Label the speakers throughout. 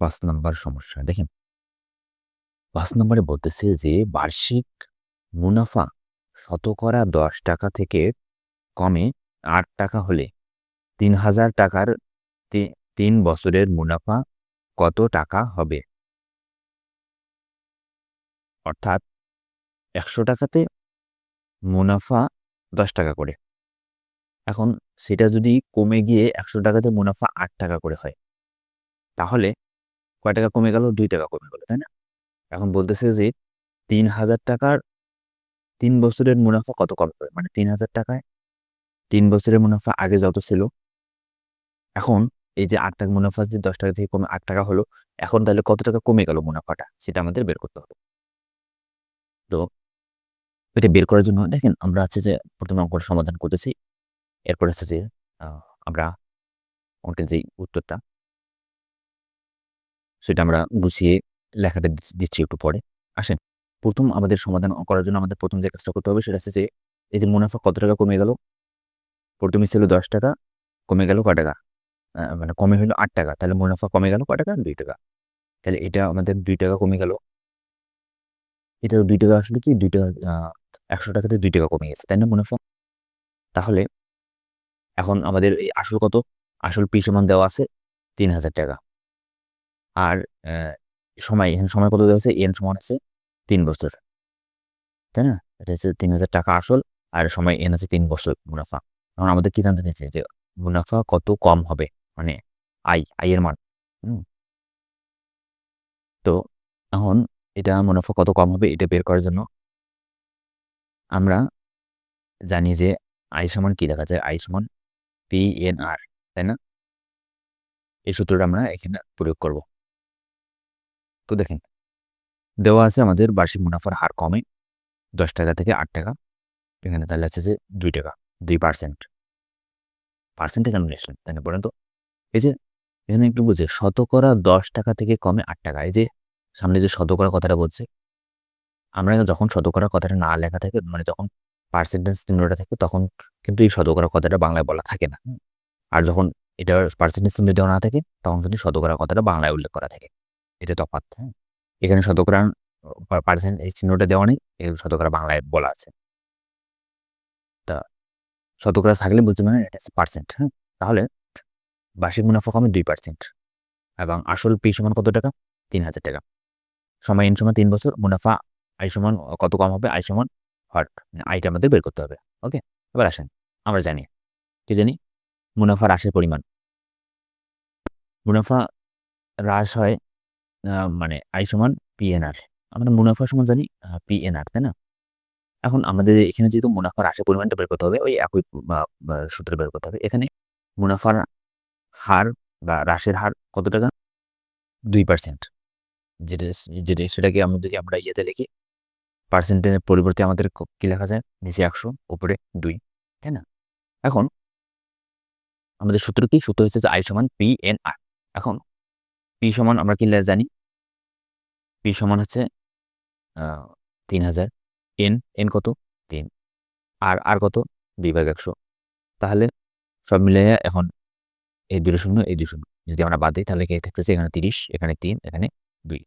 Speaker 1: পাঁচ নম্বর সমস্যা। দেখেন। পাঁচ নম্বরে বলতেছে যে, বার্ষিক মুনাফা শতকরা দশ টাকা থেকে কমে আট টাকা হলে তিন হাজার টাকার তিন বছরের মুনাফা কত টাকা হবে? অর্থাৎ একশো টাকাতে মুনাফা দশ টাকা করে। এখন সেটা যদি কমে গিয়ে একশো টাকাতে মুনাফা আট টাকা করে হয়, তাহলে কয় টাকা কমে গেল? দুই টাকা কমে গেল, তাই না? এখন বলতেছে যে তিন হাজার টাকার তিন বছরের মুনাফা কত কম হবে মানে তিন হাজার টাকায় তিন বছরের মুনাফা আগে যত ছিল, এখন এই যে আট টাকা মুনাফা যে দশ টাকা থেকে কমে আট টাকা হলো, এখন তাহলে কত টাকা কমে গেল মুনাফাটা? সেটা আমাদের বের করতে হবে। তো এটা বের করার জন্য দেখেন আমরা আছে যে প্রথমে অঙ্কটা সমাধান করতেছি। এরপর হচ্ছে যে আমরা অঙ্কের যে উত্তরটা সেটা আমরা গুছিয়ে লেখাটা দিচ্ছি- একটু পরে। আসেন, প্রথম আমাদের সমাধান করার জন্য আমাদের প্রথম যে কাজটা করতে হবে সেটা হচ্ছে যে, এই যে মুনাফা কত টাকা কমে গেল? প্রথমে ছিল দশ টাকা, কমে গেল ক টাকা? মানে কমে হলো আট টাকা, তাহলে মুনাফা কমে গেল ক টাকা? দুই টাকা। তাহলে এটা আমাদের দুই টাকা কমে গেল। এটা দুই টাকা আসলে কি? দুই টাকা একশো টাকাতে দুই টাকা কমে গেছে, তাই না মুনাফা? তাহলে এখন আমাদের আসল কত? আসল পি সমান দেওয়া আছে তিন হাজার টাকা। আর সময়, এখানে সময় কত দেওয়া আছে এন সমান আছে তিন বছর। তাই না? এটা হচ্ছে তিন হাজার টাকা আসল আর সময় এন আছে তিন বছর মুনাফা। এখন আমাদের কি জানতে চাইছে যে মুনাফা কত কম হবে? মানে আই আই এর মান। তো এখন এটা মুনাফা কত কম হবে এটা বের করার জন্য আমরা জানি যে আই সমান কি দেখা যায়? আই সমান পি এন আর তাই না? এই সূত্রটা আমরা এখানে প্রয়োগ করব। তো দেখেন, দেওয়া আছে আমাদের বার্ষিক মুনাফার হার কমে দশ টাকা থেকে আট টাকা। এখানে তাহলে আছে যে দুই টাকা, দুই পার্সেন্ট পার্সেন্টে কেন নিয়ে আসলেন তাই না বলেন তো? এই যে এখানে একটু বুঝে, শতকরা দশ টাকা থেকে কমে আট টাকা। এই যে সামনে যে শতকরা কথাটা বলছে, আমরা যখন শতকরা কথাটা না লেখা থাকে মানে যখন পার্সেন্টেজ চিহ্নটা থাকে, তখন কিন্তু এই শতকরা কথাটা বাংলায় বলা থাকে না। আর যখন এটা পার্সেন্টেজ চিহ্ন দেওয়া না থাকে, তখন কিন্তু শতকরা কথাটা বাংলায় উল্লেখ করা থাকে। এটা তফাৎ হ্যাঁ? এখানে শতকরা পার্সেন্ট এই চিহ্নটা দেওয়া নেই শতকরা বাংলায় বলা আছে। তা শতকরা থাকলে বলতে মানে এটা পার্সেন্ট হ্যাঁ? তাহলে বার্ষিক মুনাফা কমে দুই পার্সেন্ট এবং আসল পি সমান কত টাকা? তিন হাজার টাকা। সময় এন সমান তিন বছর, মুনাফা আই সমান কত কম হবে? আই সমান হট আইটা আমাদের বের করতে হবে, ওকে? এবার আসেন, আমরা জানি, কি জানি? মুনাফা হ্রাসের পরিমাণ। মুনাফা হ্রাস হয় মানে আই সমান পিএনআর আমরা মুনাফা সমান জানি পিএনআর তাই না? এখন আমাদের এখানে যেহেতু মুনাফার হ্রাসের পরিমাণটা বের করতে হবে, ওই একই সূত্রে বের করতে হবে। এখানে মুনাফার হার বা হ্রাসের হার কত টাকা? দুই পার্সেন্ট যেটা যেটা, সেটাকে আমরা যদি আমরা ইয়েতে লিখি পার্সেন্টের পরিবর্তে আমাদের ক- কি লেখা যায়? নিচে একশো, উপরে দুই, তাই না? এখন আমাদের সূত্র কি? সূত্র হচ্ছে যে আই সমান পি এন আর এখন পি সমান আমরা কি লে- জানি। পি সমান হচ্ছে তিন হাজার। এন এন কত? তিন। আর আর কত? দুই ভাগ একশো। তাহলে সব মিলে এখন এই দুটো শূন্য, এই দুই শূন্য। যদি আমরা বাদ দিই, তাহলে কি থাকতেছে? এখানে তিরিশ, এখানে তিন, এখানে দুই।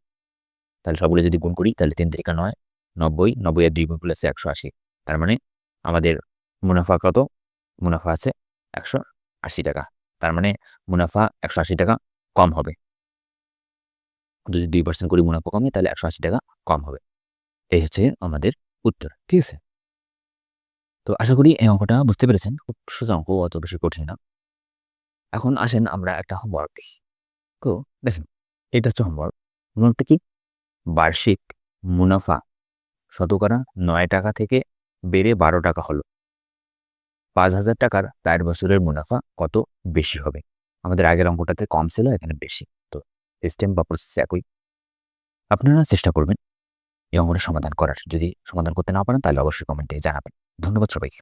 Speaker 1: তাহলে সবগুলো যদি গুণ করি, তাহলে তিন তিরিকা নয়, নব্বই। নব্বই আর দুই গুণ করলে আছে একশো আশি। তার মানে আমাদের মুনাফা কত? মুনাফা আছে একশো আশি টাকা। তার মানে মুনাফা একশো আশি টাকা কম হবে। যদি দুই পার্সেন্ট করি মুনাফা কমে, তাহলে একশো আশি টাকা কম হবে। এই হচ্ছে আমাদের উত্তর, ঠিক আছে? তো আশা করি এই অঙ্কটা বুঝতে পেরেছেন। খুব সোজা অঙ্ক, অত বেশি কঠিন না। এখন আসেন আমরা একটা হোমওয়ার্ক দেখি। তো দেখেন, এটা হচ্ছে হোমওয়ার্ক হোমওয়ার্কটা কি? বার্ষিক মুনাফা শতকরা নয় টাকা থেকে বেড়ে বারো টাকা হলো। পাঁচ হাজার টাকার চার বছরের মুনাফা কত বেশি হবে? আমাদের আগের অঙ্কটাতে কম ছিল, এখানে বেশি। সিস্টেম বা প্রসেস একই। আপনারা চেষ্টা করবেন এই অঙ্গনের সমাধান করার। যদি সমাধান করতে না পারেন, তাহলে অবশ্যই কমেন্টে জানাবেন। ধন্যবাদ সবাইকে।